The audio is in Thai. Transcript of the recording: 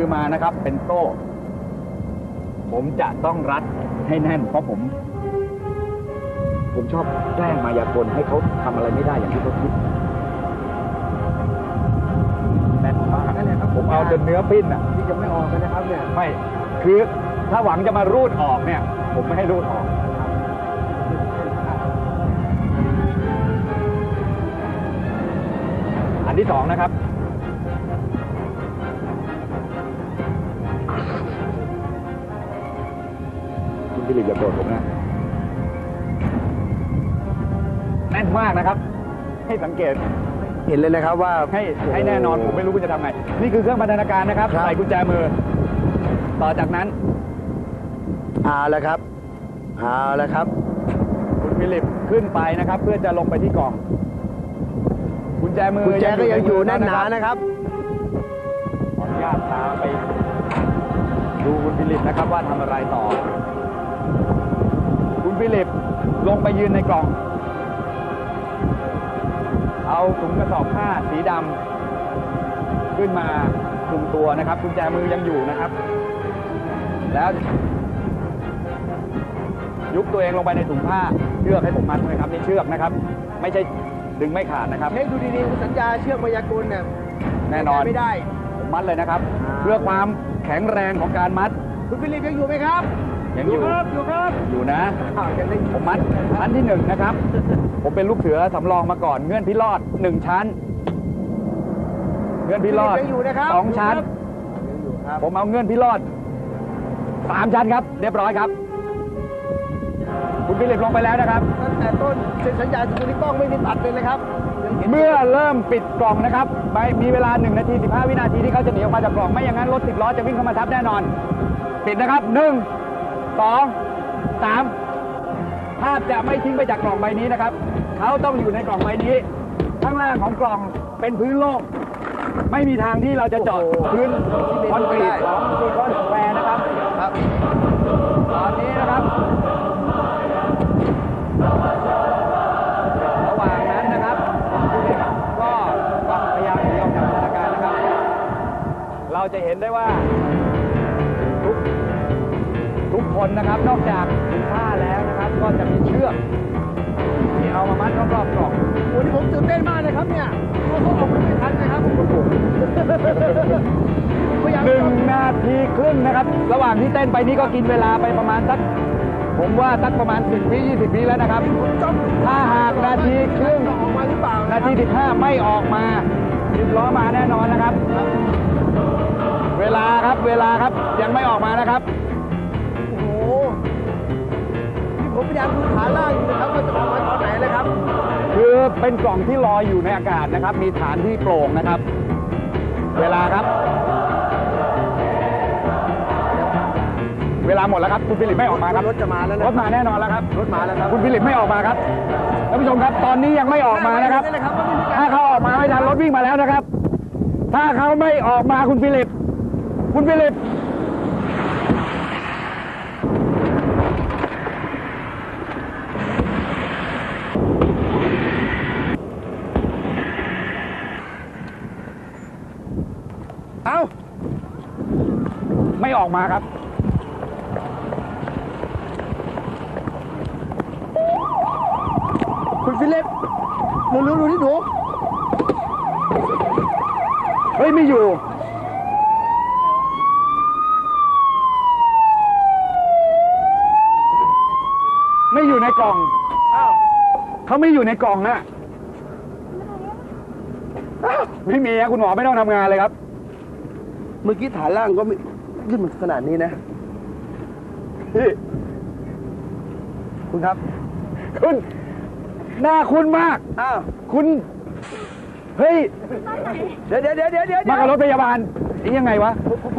คือมานะครับ เป็นโซ่ผมจะต้องรัดให้แน่น เพราะผม ผมชอบแกล้งมายากลให้เขาทำอะไรไม่ได้อย่างที่เขาคิดแน่นมากนั่นแหละครับผมเอาจนเนื้อปิ้นอะ ที่จะไม่ออกกันนะครับเนี่ยไม่คือถ้าหวังจะมารูดออกเนี่ย ผมไม่ให้รูดออกอันที่สองนะครับ คุณฟิลิปอย่าโกรธผมนะแน่นมากนะครับ ให้สังเกตเห็นเลยนะครับว่า ให้ให้แน่นอนผมไม่รู้คุณจะทำไง นี่คือเครื่องพันธนาการนะครับครับ ใส่กุญแจมือ ต่อจากนั้นเอาแล้วครับเอาแล้วครับ คุณฟิลิปขึ้นไปนะครับ เพื่อจะลงไปที่กล่อง กุญแจมือกุญแจก็ยังอยู่แน่นหนาะครับนะครับ ขออนุญาตพาไปดูคุณฟิลิปนะครับว่าทำอะไรต่อ คุณฟิลิปลงไปยืนในกล่อง เอาถุงกระสอบผ้าสีดำขึ้นมาคลุมตัวนะครับกุญแจมือยังอยู่นะครับ แล้วยุบตัวเองลงไปในถุงผ้าเชือกให้ผมมัดไหมครับนี่เชือกนะครับ ไม่ใช่ดึงไม่ขาดนะครับเฮ้ยดูดีๆสัญญาเชือกพยากลเนี่ยแน่นอนไม่ได้ผมมัดเลยนะครับอ่าเพื่อความแข็งแรงของการมัด คุณฟิลิปยังอยู่ไหมครับ ยังอยู่ครับอยู่ครับอยู่นะอ้าวยังได้ผมมัดชั้นที่หนึ่งนะครับ ผมเป็นลูกเสือสำรองมาก่อนเงื่อนพิรอดหนึ่งชั้น เงื่อนพิรอดยังอยู่นะครับสองชั้นยังอยู่ครับผมเอาเงื่อนพิรอดสามชั้นครับ เรียบร้อยครับ คุณฟิลิปลงไปแล้วนะครับตั้งแต่ต้นเซ็นสัญญาดูที่กล้องไม่มีตัดเลยนะครับยังห็นเมื่อเริ่มปิดกล่องนะครับไปมีเวลา1นาที15 วินาทีที่เขาจะหนีออกมาจากกล่องไม่อย่างนั้นรถสิบล้อจะวิ่งเข้ามาทับแน่นอน ปิดนะครับ 1 2 3ภาพจะไม่ทิ้งไปจากกล่องใบนี้นะครับ เขาต้องอยู่ในกล่องใบนี้ ข้างล่างของกล่องเป็นพื้นโล่งไม่มีทางที่เราจะเจาะพื้นคอนกรีตของซีคอนสแควร์นะครับครับ ตอนนี้นะครับระหว่างนั้นนะครับก็ต้องพยายามหนีออกจากสถานการณ์นะครับ เราจะเห็นได้ว่าทุกทุก คนนะครับ นอกจากผ้าแล้วนะครับ ก็จะมีเชือกที่เอามามัดรอบๆกล่องโอ้นี่ผมตื่นเต้นมากเลยครับเนี่ยโอ้โหผมไม่ทันนะครับหนึ่งนาทีครึ่งนะครับ ระหว่างที่เต้นไปนี้ก็กินเวลาไปประมาณสักผมว่าสักประมาณ 10วิ20วิแล้วนะครับ ถ้าหากนาทีครึ่งออกมาหรือเปล่า นาที15ไม่ออกมาสิบล้อมาแน่นอนนะครับ เวลาครับเวลาครับยังไม่ออกมานะครับ ผมพยายามดูขาล่างอยู่นะครับว่าจะออกมาตอนไหนเลยครับ คือเป็นกล่องที่ลอยอยู่ในอากาศนะครับ มีฐานที่โปร่งนะครับ เวลาครับ เวลาหมดแล้วครับ คุณฟิลิปไม่ออกมาครับรถจะมาแล้วนะรถมาแน่นอนแล้วครับรถมาแล้วครับคุณฟิลิปไม่ออกมาครับท่านผู้ชมครับ ตอนนี้ยังไม่ออกมานะครับนี่แหละครับว่าไม่มีการถ้าเขาออกมาไม่ทันรถวิ่งมาแล้วนะครับ ถ้าเขาไม่ออกมาคุณฟิลิป คุณฟิลิป เอ้า ไม่ออกมาครับ คุณฟิลิปหนูรู้ดูที่หนู เฮ้ย ไม่อยู่ไม่อยู่ในกล่อง อ้าวเขาไม่อยู่ในกล่องนะอ้าวไม่มีนะคุณหมอไม่ต้องทำงานเลยครับ เมื่อกี้ฐานล่างก็ไม่ขึ้นมาขนาดนี้นะพี่คุณครับ คุณ หน้าคุณมาก อ้าว คุณ เฮ้ย เดี๋ยวเดี๋ยวเดี๋ยวเดี๋ยวเดี๋ยวมากับรถพยาบาลนี่ยังไงวะ